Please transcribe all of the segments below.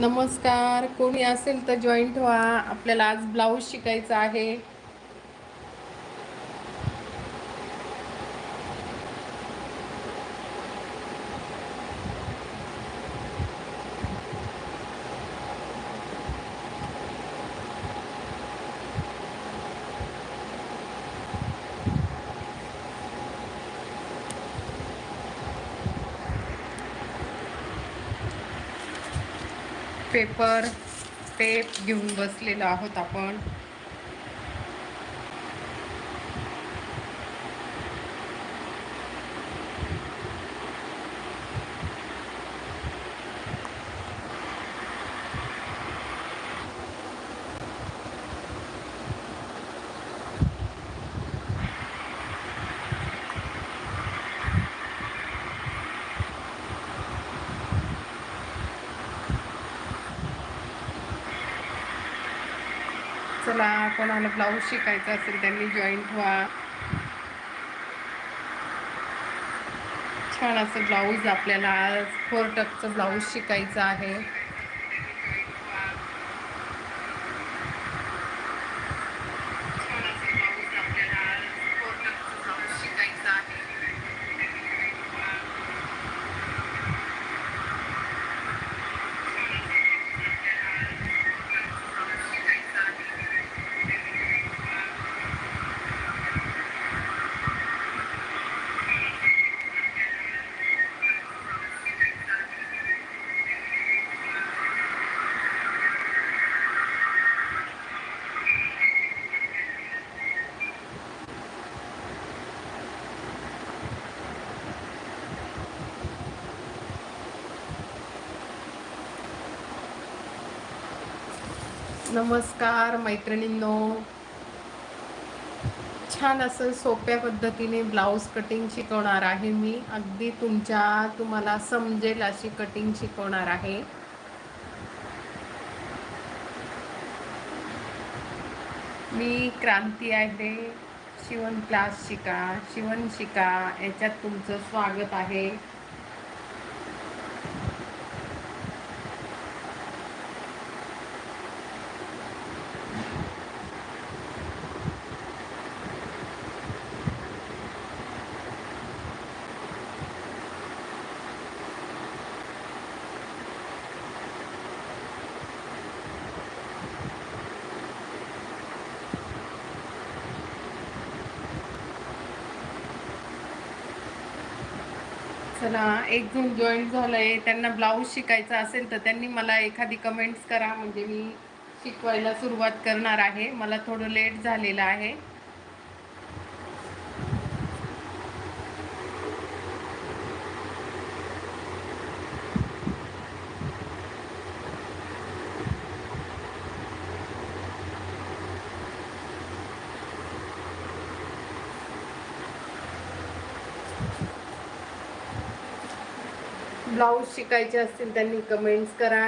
नमस्कार. कोणी असेल तर जॉईंट व्हा आपल्याला आज ब्लाऊज शिकायचं आहे. पेपर टेप घेऊन बसलेलो आहोत आपण. चला कोणाला ब्लाऊज शिकायचं असेल त्यांनी जॉईंट व्हा. छान असं ब्लाऊज आपल्याला आज फोर टकचं ब्लाऊज शिकायचं आहे. नमस्कार मैत्रिणींनो. छान असं सोप्या पद्धतीने ब्लाऊज कटिंग शिकवणार आहे मी. अगदी तुमच्या तुम्हाला समजेल अशी कटिंग शिकवणार आहे. मी क्रांती आहे. शिवण क्लास शिका शिवण शिका. याच्यात तुमचं स्वागत आहे चला एक जण जॉईन झालंय त्यांना ब्लाऊज शिकायचा असेल तर त्यांनी मला एखादी कमेंट्स करा. म्हणजे मी शिकवायला सुरुवात करणार आहे. मला थोडं लेट झालेलं आहे. ब्लाऊज शिकायचे असतील त्यांनी कमेंट्स करा.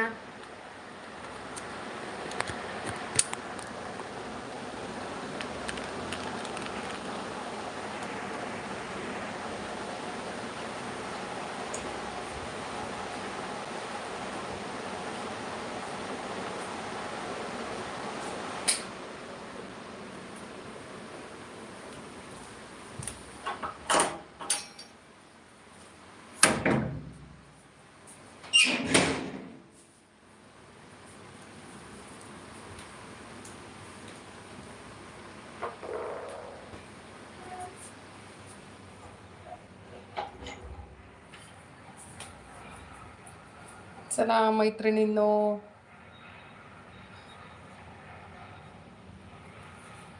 चला मैत्रिणींनो.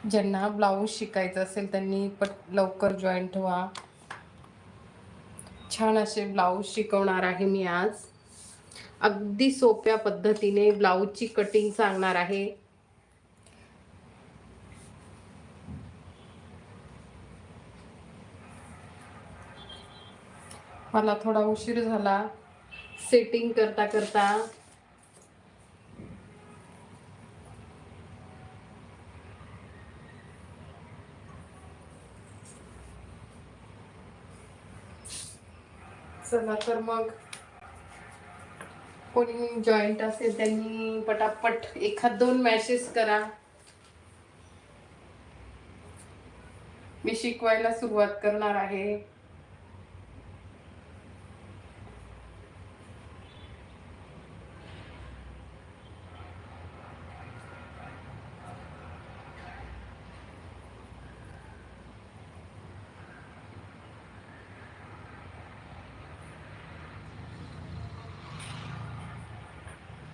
ज्यांना ब्लाऊज शिकायचं असेल त्यांनी पट लवकर जॉईंट व्हा छान असे ब्लाऊज शिकवणार आहे मी आज. अगदी सोप्या पद्धतीने ब्लाऊजची कटिंग सांगणार आहे. मला थोडा उशीर झाला. सेटिंग करता करता. चला तर मग. कोणी जॉईंट असेल त्यांनी पटापट एखाद दोन मॅसेज करा. मी शिकवायला सुरुवात करणार आहे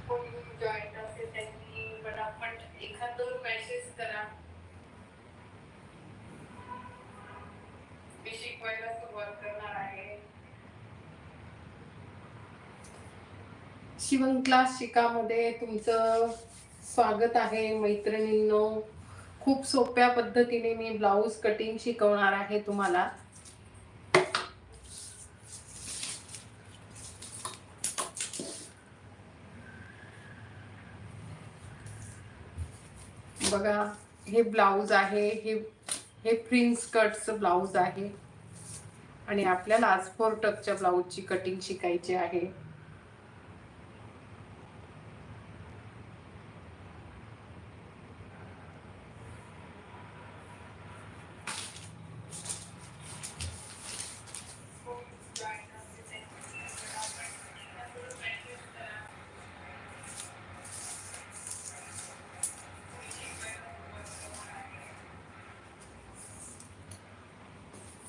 कोणी जॉईंट असेल त्यांनी पटापट एखाद दोन मॅसेज करा मी शिकवायला सुरुवात करणार आहे शिवण क्लास शिकामध्ये तुमचं स्वागत आहे मैत्रिणींनो. खूप सोप्या पद्धतीने मी ब्लाऊज कटिंग शिकवणार आहे तुम्हाला. बघा हे ब्लाऊज आहे हे हे प्रिन्स कटचं ब्लाऊज आहे. आणि आपल्याला आज फोर टकच्या ब्लाऊजची कटिंग शिकायची आहे.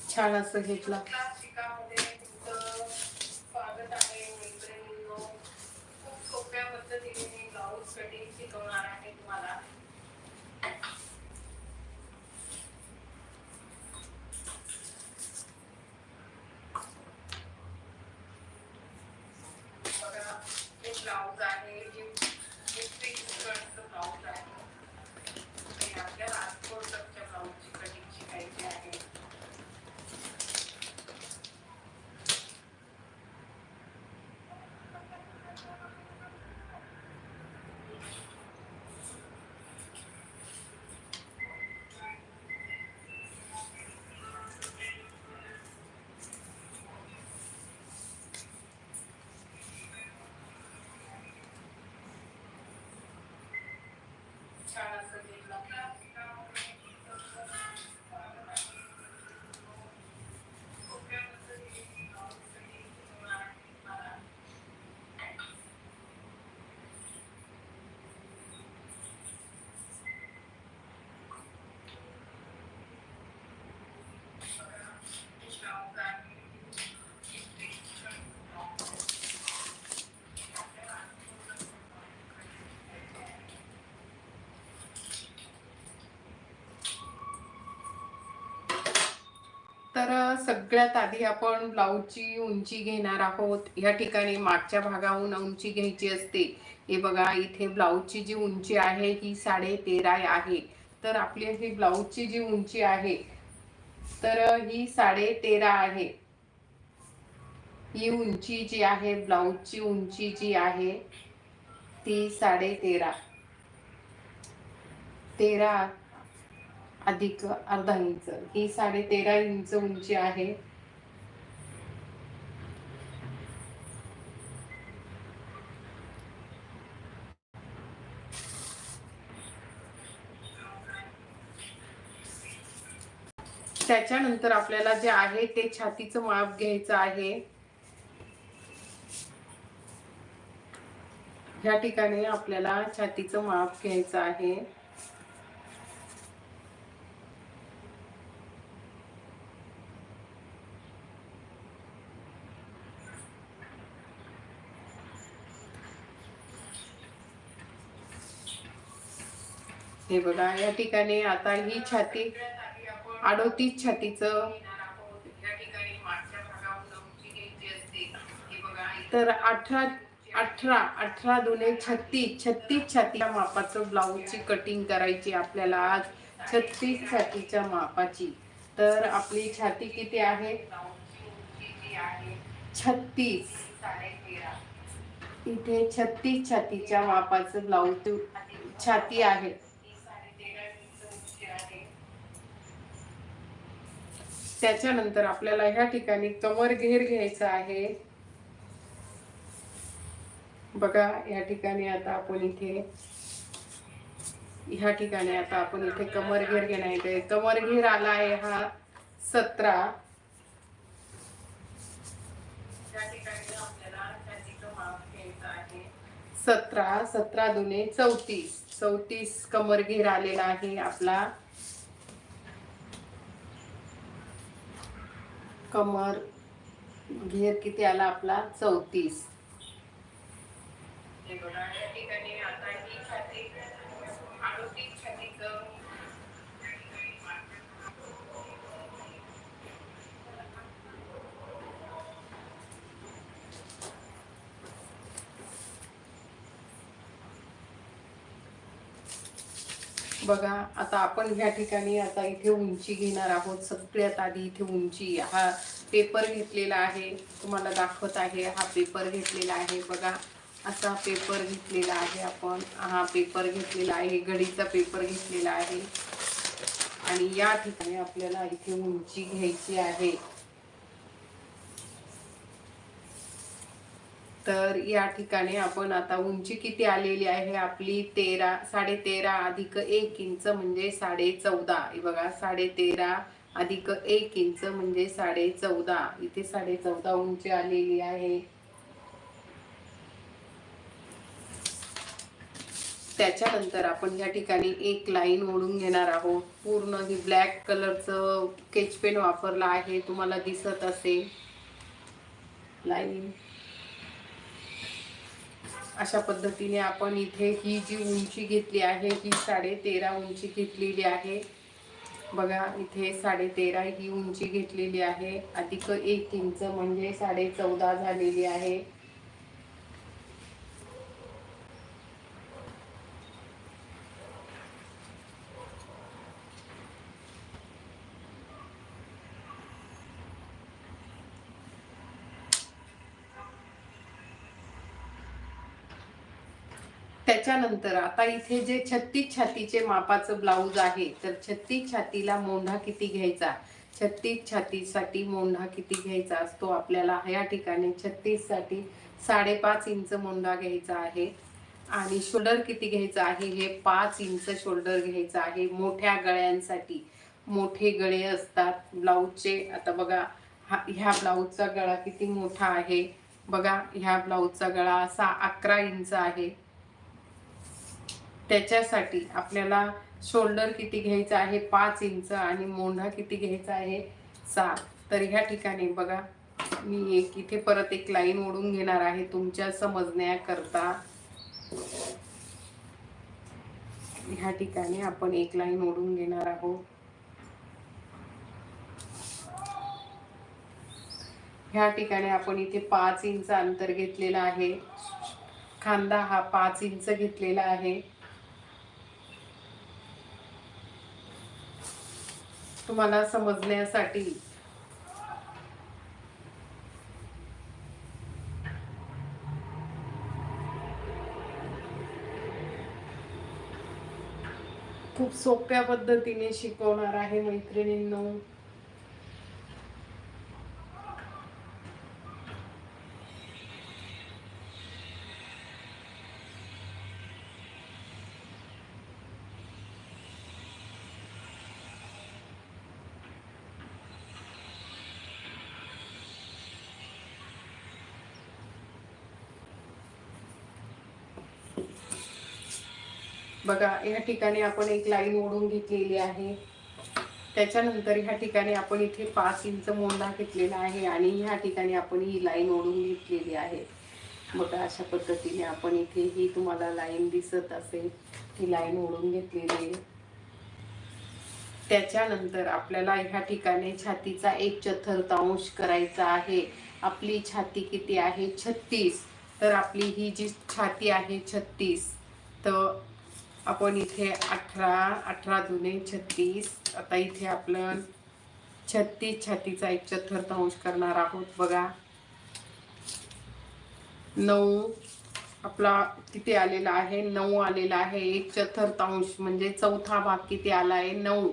छान असं घेतलं स्वागत आहे मैत्रिणींनो खूप सोप्या पद्धतीने मी ब्लाऊज कटिंग शिकवणार आहे तुम्हाला बघा हे ब्लाऊज आहे हे हे प्रिन्स कटचं ब्लाऊज आहे आणि आपल्याला आज कोर्टच्या ब्लाऊजची कटिंग शिकायची आहे छान असं घेतलं सोप्या पद्धतीने ब्लाऊज कटिंग शिकवणार आहे तुम्हाला. ब्लाऊज आहे तर सगळ्यात आधी आपण ब्लाऊजची उंची घेणार आहोत. या ठिकाणी मागच्या भागाहून उंची घ्यायची असते. हे बघा इथे ब्लाऊजची जी उंची आहे ही साडे तेरा आहे. तर आपली ही ब्लाऊजची जी उंची आहे तर ही साडे तेरा आहे. ही उंची जी आहे ब्लाऊजची उंची जी आहे ती साडे तेरा. तेरा अधिक अर्धा इंच. ही साडे तेरा इंच उंची आहे. त्याच्यानंतर आपल्याला जे आहे ते छातीचं माप घ्यायचं आहे. ह्या ठिकाणी आपल्याला छातीचं माप घ्यायचं आहे. हे बघा या ठिकाणी आता ही छाती अडोतीस छातीचं तर अठरा अठरा अठरा दुने छत्तीस छत्तीस छातीच्या मापाचं ब्लाऊजची कटिंग करायची आपल्याला आज छत्तीस छातीच्या मापाची. तर आपली छाती किती आहे? छत्तीस. इथे छत्तीस छातीच्या मापाचं ब्लाऊज छाती आहे. त्याच्यानंतर आपल्याला ह्या ठिकाणी कमर घेर घ्यायचा आहे. बघा या ठिकाणी आता आपण इथे ह्या ठिकाणी आता आपण इथे कमर घेर घेणार आहे. कमरघेर आला आहे हा सतरा. सतरा सतरा दुने चौतीस. चौतीस कमर घेर आलेला आहे आपला. कमर घेर किती आला आपला? चौतीस हे बघा या ठिकाणी आता ही छाती अडोतीस छातीचं बघा आता आपण ह्या ठिकाणी आता इथे उंची घेणार आहोत. सगळ्यात आधी इथे उंची. हा पेपर घेतलेला आहे. तुम्हाला दाखवत आहे. हा पेपर घेतलेला आहे. बघा असा पेपर घेतलेला आहे आपण. हा पेपर घेतलेला आहे. घडीचा पेपर घेतलेला आहे. आणि या ठिकाणी आपल्याला इथे उंची घ्यायची आहे. तर या ठिकाणी आपण आता उंची किती आलेली आहे? आपली तेरा साडे तेरा अधिक एक इंच म्हणजे साडे चौदा बघा साडे तेरा अधिक एक इंच म्हणजे साडे चौदा इथे साडे चौदा उंची आलेली आहे. त्याच्यानंतर आपण या ठिकाणी एक लाईन ओढून घेणार आहोत. पूर्ण ही ब्लॅक कलरचं स्केच पेन वापरला आहे. तुम्हाला दिसत असेल. लाईन. अशा पद्धतीने आपण इथे ही जी उंची घेतली आहे ही साडे तेरा उंची घेतलेली आहे. बघा इथे साडेतेरा ही उंची घेतलेली आहे. अधिक एक इंच म्हणजे साडे चौदा झालेली आहे. त्याच्यानंतर आता इथे जे छत्तीस छातीचे मापाचं ब्लाऊज आहे तर छत्तीस छातीला मोंढा किती घ्यायचा? छत्तीस छातीसाठी मोंढा किती घ्यायचा असतो? आपल्याला ह्या ठिकाणी छत्तीससाठी साडेपाच इंच मोंढा घ्यायचा आहे. आणि शोल्डर किती घ्यायचं आहे? हे पाच इंच शोल्डर घ्यायचं आहे. मोठ्या गळ्यांसाठी मोठे गळे असतात. ब्लाऊजचे आता बघा हा ह्या ब्लाऊजचा गळा किती मोठा आहे? बघा ह्या ब्लाऊजचा गळा असा अकरा इंच आहे. त्याच्यासाठी आपल्याला शोल्डर किती घ्यायचं आहे? पाच इंच आणि मोंढा किती घ्यायचा आहे? सात. तर ह्या ठिकाणी बघा मी एक इथे परत एक लाईन ओढून घेणार आहे तुमच्या समजण्याकरता. ह्या ठिकाणी आपण एक लाईन ओढून घेणार आहोत. ह्या ठिकाणी आपण इथे पाच इंच अंतर घेतलेलं आहे. खांदा हा पाच इंच घेतलेला आहे. तुम्हाला समजण्यासाठी. खूप सोप्या पद्धतीने शिकवणार आहे मैत्रिणींनो. बघा ह्या ठिकाणी आपण एक लाईन ओढून घेतलेली आहे. त्याच्यानंतर ह्या ठिकाणी आपण इथे पाच इंच मोंडा घेतलेला आहे आणि ह्या ठिकाणी आपण ही लाईन ओढून घेतलेली आहे. बघा अशा पद्धतीने आपण इथे ही तुम्हाला लाईन दिसत असेल ही लाईन ओढून घेतलेली आहे. त्याच्यानंतर आपल्याला ह्या ठिकाणी छातीचा एक चतुर्थांश करायचा आहे. आपली छाती किती आहे? छत्तीस. तर आपली ही जी छाती आहे छत्तीस. तर आपण इथे अठरा अठरा जुने छत्तीस. आता इथे आपलं छत्तीस छातीचा एक चतुर्थांश करणार आहोत बघा. नऊ. आपला किती आलेला आहे? नऊ आलेला आहे. एक चतुर्थांश म्हणजे चौथा भाग किती आला आहे नऊ.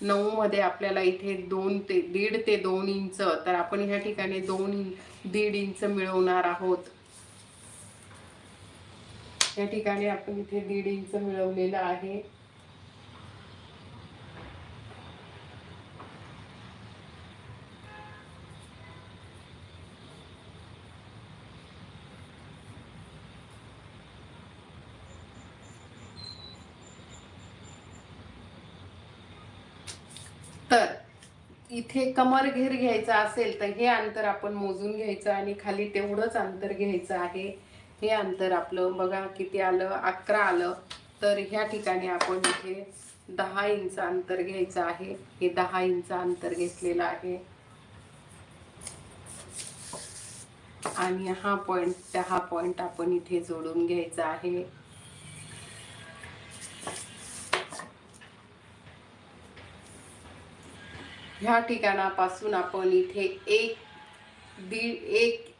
नऊ मध्ये आपल्याला इथे दोन ते दीड ते दोन इंच तर आपण ह्या ठिकाणी दोन दीड इंच मिळवणार आहोत. या ठिकाणी आपण इथे दीड इंच मिळवलेलं आहे. तर इथे कमर घेर घ्यायचा असेल तर हे अंतर आपण मोजून घ्यायचं आणि खाली तेवढंच अंतर घ्यायचं आहे. हे अंतर आपलं बघा किती आलं अकरा आलं. तर ह्या ठिकाणी आपण इथे दहा इंच अंतर घ्यायचं आहे. हे दहा इंच अंतर घेतलेलं आहे. आणि हा पॉइंट हा पॉइंट आपण इथे जोडून घ्यायचा आहे. ह्या ठिकाणापासून आपण इथे एक दीड एक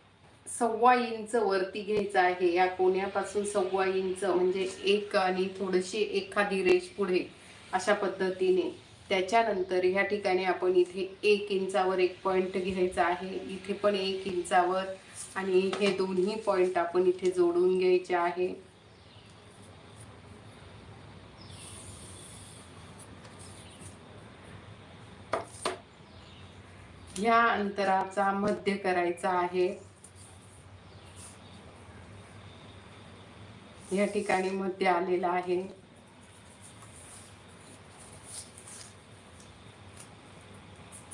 सव्वा इंच वरती घ्यायचं आहे. या कोण्यापासून सव्वा इंच म्हणजे एक आणि थोडीशी एखादी रेष पुढे अशा पद्धतीने. त्याच्यानंतर ह्या ठिकाणी आपण इथे एक इंचावर एक पॉईंट घ्यायचा आहे. इथे पण एक इंचावर आणि हे दोन्ही पॉईंट आपण इथे जोडून घ्यायचे आहे. ह्या अंतराचा मध्य करायचा आहे. या ठिकाणी मध्य आलेला आहे.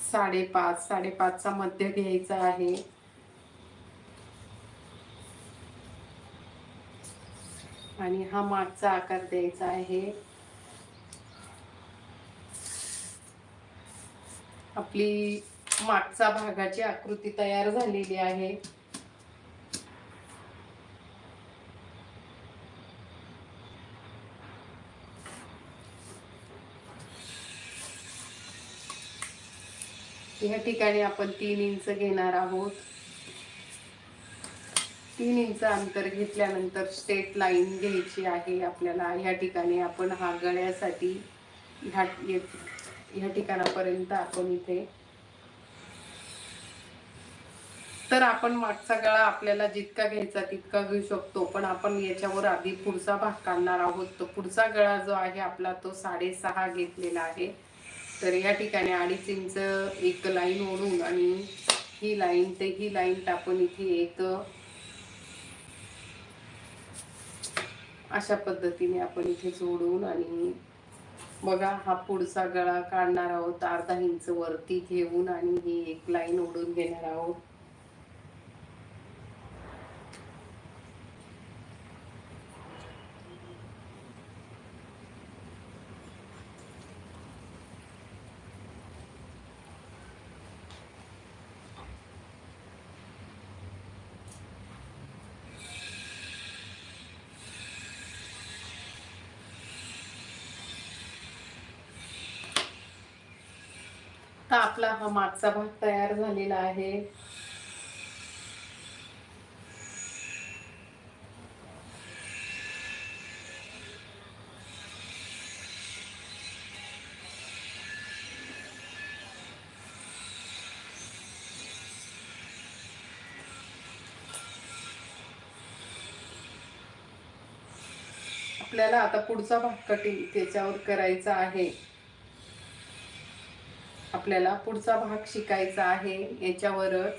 साडेपाच साडेपाचचा मध्य घ्यायचा आहे. आणि हा मागचा आकार द्यायचा आहे. आपली मागचा भागाची आकृती तयार झालेली आहे. या ठिकाणी आपण तीन इंच घेणार आहोत. तीन इंच अंतर घेतल्यानंतर स्टेट लाईन घ्यायची आहे आपल्याला. ह्या ठिकाणी आपण हा गळ्यासाठी ह्या ह्या ठिकाणापर्यंत आपण इथे तर आपण मागचा गळा आपल्याला जितका घ्यायचा तितका घेऊ शकतो पण आपण याच्यावर आधी पुढचा भाग काढणार आहोत. तो पुढचा गळा जो आहे आपला तो साडेसहा घेतलेला आहे. तर या ठिकाणी अडीच इंच एक लाईन ओढून आणि ही लाईन ते ही लाईन टाकून इथे एक अशा पद्धतीने आपण इथे जोडून आणि बघा हा पुढचा गळा काढणार आहोत. अर्धा इंच वरती घेऊन आणि ही एक लाईन ओढून घेणार आहोत. आता आपला हा मागचा भाग तयार झालेला आहे. आपल्याला आता पुढचा भाग कटिंग त्याच्यावर करायचा आहे. आपल्याला पुढचा भाग शिकायचा आहे याच्यावरच.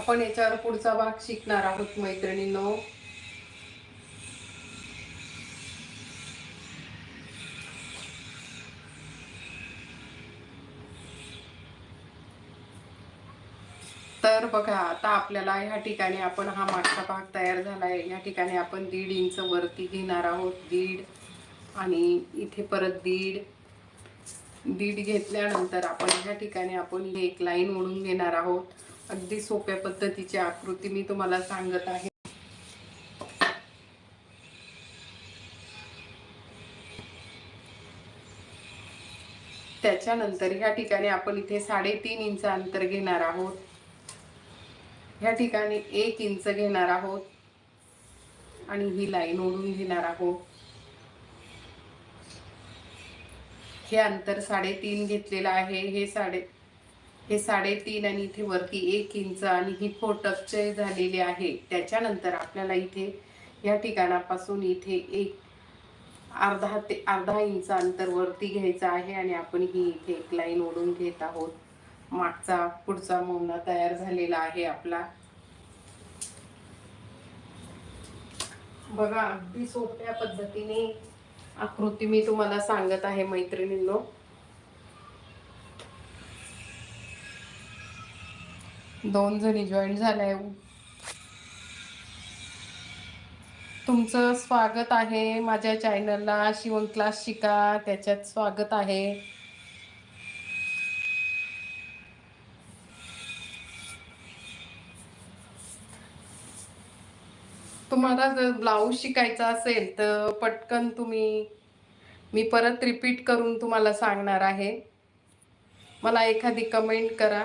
आपण याच्यावर पुढचा भाग शिकणार आहोत मैत्रिणींनो. तर बघा आता आपल्याला ह्या ठिकाणी आपण हा मागचा भाग तयार झाला आहे या ठिकाणी आपण दीड इंच वरती घेणार आहोत दीड. आणि इथे परत दीड. दीड घेतल्यानंतर आपण ह्या ठिकाणी आपण एक लाईन ओढून घेणार आहोत. अगदी सोप्या पद्धतीची आकृती मी तुम्हाला सांगत आहे. त्याच्यानंतर ह्या ठिकाणी आपण इथे साडेतीन इंच अंतर घेणार आहोत. ह्या ठिकाणी एक इंच घेणार आहोत. आणि ही लाईन ओढून घेणार आहोत. हे अंतर साडेतीन घेतलेलं आहे. हे साडे हे साडेतीन आणि इथे वरती एक इंच आणि ही फोटकचे झालेले आहे. त्याच्यानंतर आपल्याला इथे या ठिकाणापासून इथे एक अर्धा ते अर्धा इंच अंतर वरती घ्यायचं आहे आणि आपण ही इथे एक लाईन ओढून घेत आहोत. मागचा पुढचा मोहना तयार झालेला आहे आपला. बघा अगदी सोप्या पद्धतीने आकृती मी तुम्हाला सांगत आहे मैत्रिणींनो. दोन जणी जॉईन झाल्या. तुमचं स्वागत आहे माझ्या चॅनलला शिवण क्लास शिका त्याच्यात स्वागत आहे. तुम्हाला जर ब्लाऊज शिकायचा असेल तर पटकन तुम्ही मी परत रिपीट करून तुम्हाला सांगणार आहे. मला एखादी कमेंट करा.